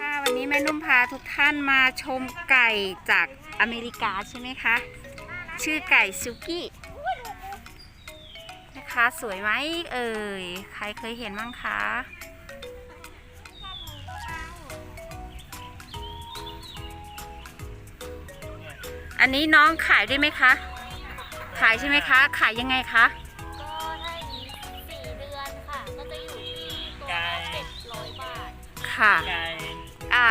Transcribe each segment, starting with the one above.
ค่ะวันนี้แม่นุ่มพาทุกท่านมาชมไก่จากอเมริกาใช่ไหมคะ ชื่อไก่ซุกี้นะคะสวยไหมเอ่ย ใครเคยเห็นบ้างคะอันนี้น้องขายได้ไหมคะ ขายใช่ไหมคะ ขายยังไงคะ ค่ะ ไก่อ่า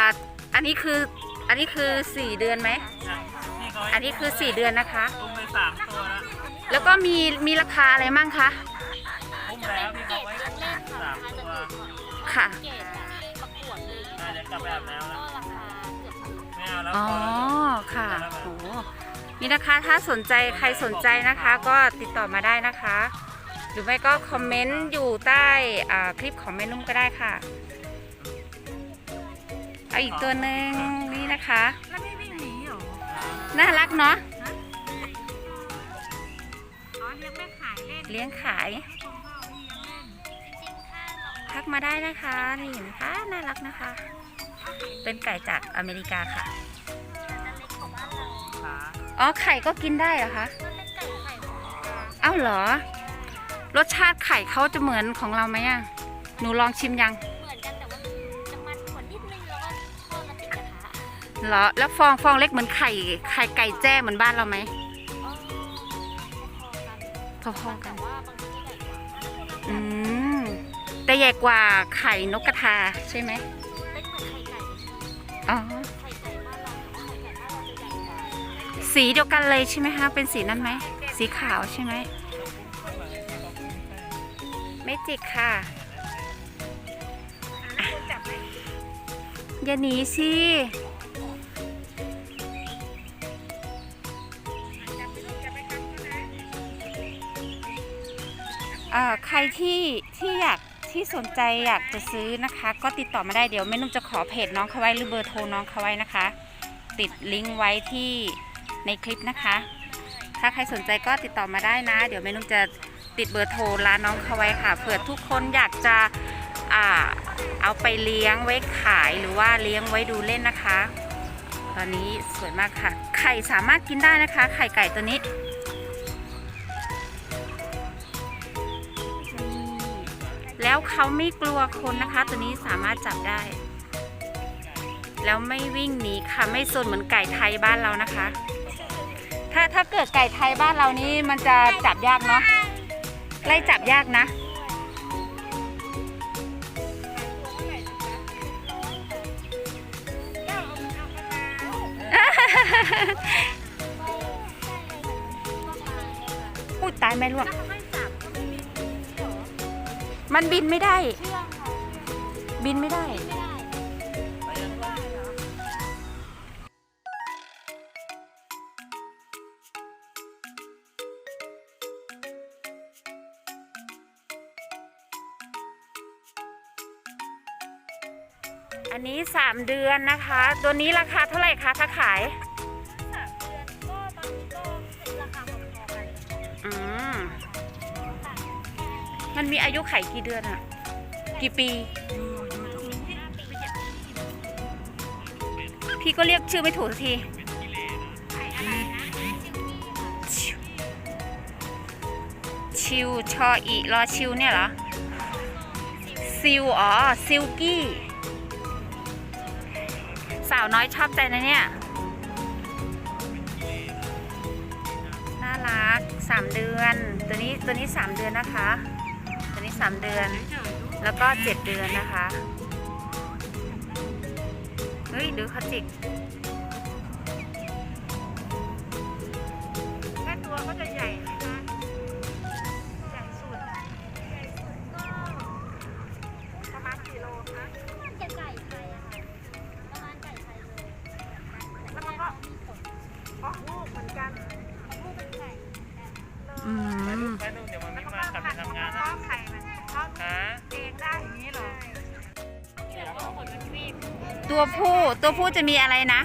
อันนี้คือ อันนี้คือ 4 เดือนไหม นะนี่เขาอันนี้คือ 4 เดือนนะคะ อุ้มไปสามตัวแล้วแล้วก็มี มีราคาอะไรมั่งคะ อุ้มแล้วพี่เกเขารดไว้เล่นๆค่ะสามราคาจะตัวถูกกว่าค่ะ เกรดที่ประกวดเลยน่าจะกลับไปอาบน้ำก็แล้วราคาเกือบถูกไม่เอาแล้วอ๋อ พอแล้ว ค่ะโหนี่นะคะ ถ้าสนใจ ใครสนใจนะคะ ก็ติดต่อมาได้นะคะ หรือไม่ก็คอมเมนต์อยู่ใต้อ่าคลิปของแม่นุ่มก็ได้ค่ะ เอาอีกตัวหนึ่งนี่นะคะ แล้วไม่วิ่งหนีเหรอน่ารักเนาะอ๋อเลี้ยงไม่ขายเล่นเลี้ยงขายให้คุณพ่อเลี้ยงเล่นจริงๆค่าเราทักมาได้นะคะนี่เห็นไหมคะน่ารักนะคะ เป็นไก่จากอเมริกาค่ะจะเล็กกว่าบ้านเราขาอ๋อไข่ก็กินได้เหรอคะมันเป็นไก่ไข่ของเราเอ้าเหรอ รสชาติไข่เขาจะเหมือนของเราไหมอะหนูลองชิมยัง เหรอแล้วฟองฟองเล็กเหมือนไข่ไข่ไก่แจ้เหมือนบ้านเราไหมอ๋อพอๆกันพอๆกันแต่ว่าบางทีใหญ่กว่าอืมแต่ใหญ่กว่าไข่นกกระทาใช่ไหมเป็นเหมือนไข่ไก่เลยอ๋อไข่ไก่บ้านเราแต่ว่าไข่ไก่บ้านเราจะใหญ่กว่าสีเดียวกันเลยใช่ไหมคะเป็นสีนั้นไหมสีขาวใช่ไหมไม่จิกค่ะอะอย่าหนีสิ ใครที่ที่อยากที่สนใจอยากจะซื้อนะคะ ก็ติดต่อมาได้เดี๋ยวแม่นุ่มจะขอเพจน้องเขาไว้หรือเบอร์โทรน้องเขาไว้นะคะ ติดลิงก์ไว้ที่ในคลิปนะคะ ถ้าใครสนใจก็ติดต่อมาได้นะ เดี๋ยวแม่นุ่มจะติดเบอร์โทรร้านน้องเขาไว้ค่ะเผื่อทุกคนอยากจะอเอาไปเลี้ยงไว้ขายหรือว่าเลี้ยงไว้ดูเล่นนะคะ ตอนนี้สวยมากค่ะ ไข่สามารถกินได้นะคะ ไข่ไก่ตัวนี้ แล้วเขาไม่กลัวคนนะคะ ตัวนี้สามารถจับได้ แล้วไม่วิ่งหนีค่ะไม่สนเหมือนไก่ไทยบ้านเรานะคะ ถ้าถ้าเกิดไก่ไทยบ้านเรานี่มันจะจับยากเนาะไล่จับยากนะ อุ้ยตายไหมลูก มันบินไม่ได้ บินไม่ได้ อันนี้ 3 เดือนนะคะ ตัวนี้ราคาเท่าไหร่คะถ้าขาย มันมีอายุไขกี่เดือนอะกี่ปี พี่ก็เรียกชื่อไม่ถูกสักทีชิวชิวชออีรอชิวเนี่ยเหรอ ซิวอ๋อ ซิลกี้ สาวน้อยชอบใจนะเนี่ย น่ารักสามเดือน ตัวนี้ตัวนี้สามเดือนนะคะ ตัวนี้สามเดือน แล้วก็เจ็ดเดือนนะคะ เฮ้ยดูเขาจิกแค่ตัวก็จะใหญ่นะคะใหญ่สุดใหญ่สุดก็ประมาณกี่โลคะจะใหญ่ ตัวผู้ตัวผู้จะมีอะไรนะ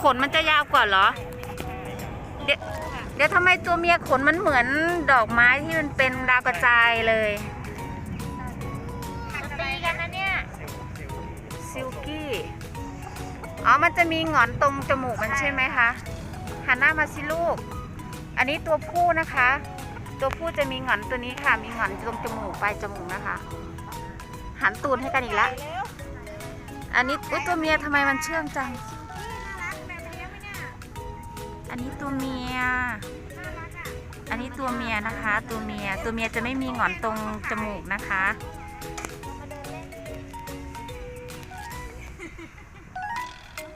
ขนมันจะยาวกว่าเหรอเดี๋ยวทำไมตัวเมียขนมันเหมือนดอกไม้ที่มันเป็นดาวกระจายเลยตีกันนะเนี่ยซิลกี้อ๋อมันจะมีหงอนตรงจมูกมันใช่ไหมคะหันหน้ามาสิลูก อันนี้ตัวผู้นะคะ ตัวผู้จะมีหงอนตัวนี้ค่ะ มีหงอนตรงจมูกปลายจมูกนะคะ หันตูนให้กันอีกแล้ว อันนี้อุ๊ยตัวเมียทำไมมันเชื่องจังน่ารักแบบเลี้ยงไหมเนี่ยอันนี้ตัวเมียน่ารักอะอันนี้ตัวเมียนะคะ ตัวเมีย ตัวเมียจะไม่มีหงอนตรงจมูกนะคะ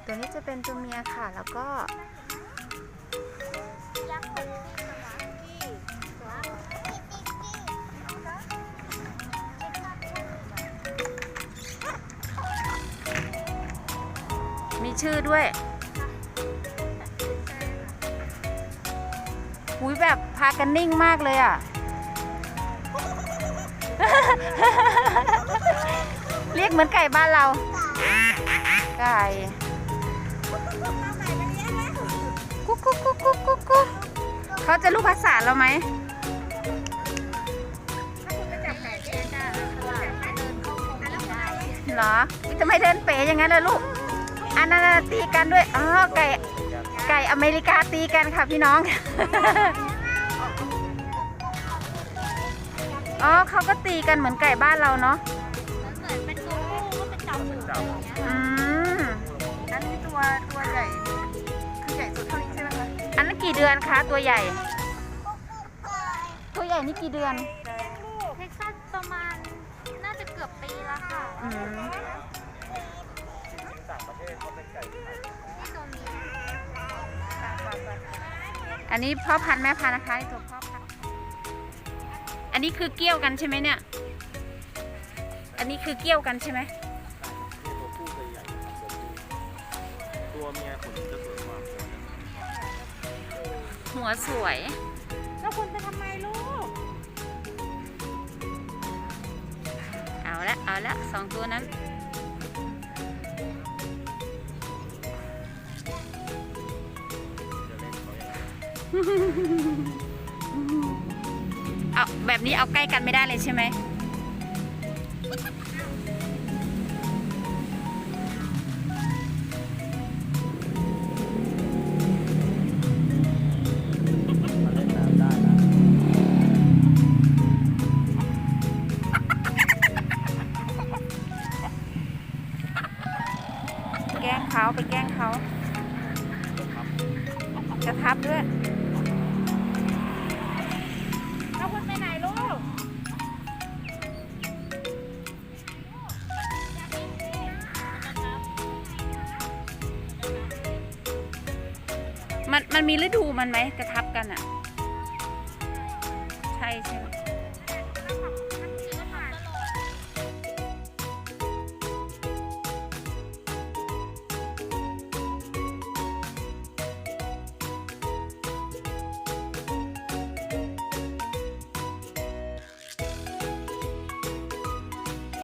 ตัวนี้จะเป็นตัวเมียค่ะ แล้วก็ยัก ชื่อด้วยหุยแบบพากันนิ่งมากเลยอะ เรียกเหมือนไก่บ้านเรา ไก่กุ๊กกุ๊กกุ๊กกุ๊กกุ๊กกุ๊กเขาจะรู้ภาษาเราไหมถ้าคุณไปจับไก่เองอะเหรออุ๊ยทำไมเดินเป๋อย่างนั้นล่ะลูก อันนั้นนะตีกันด้วยอ๋อไก่ไก่อเมริกาตีกันค่ะพี่น้อง อ๋อเขาก็ตีกันเหมือนไก่บ้านเราเนาะเหมือนเป็นตัวผู้ก็เป็นจับหมูอย่างเงี้ยอืมอันนี้ตัวตัวใหญ่คือใหญ่สุดเท่านี้ใช่ไหมคะอันนั้นกี่เดือนคะตัวใหญ่ ตัวใหญ่นี่กี่เดือนเท็กซัสประมาณน่าจะเกือบปีแล้วค่ะ อืม อันนี้พ่อพันธุ์แม่พันธุ์นะคะนี่ตัวพ่อพันธุ์อันนี้คือเกี้ยวกันใช่ไหมเนี่ย อันนี้คือเกี้ยวกันใช่ไหมตัวผู้ตัวใหญ่ครับตัวผู้ตัวเมียขนจะสวยกว่าตัวนั้นหัวสวย แล้วคุณจะทำไมลูก เอาละเอาละสองตัวนั้น เอาแบบนี้เอาใกล้กันไม่ได้เลยใช่ไหมแกล้งเขาไปแกล้งเขา มันมันมีฤดูมันไหมกระทับกันอะ ใช่ใช่ไหม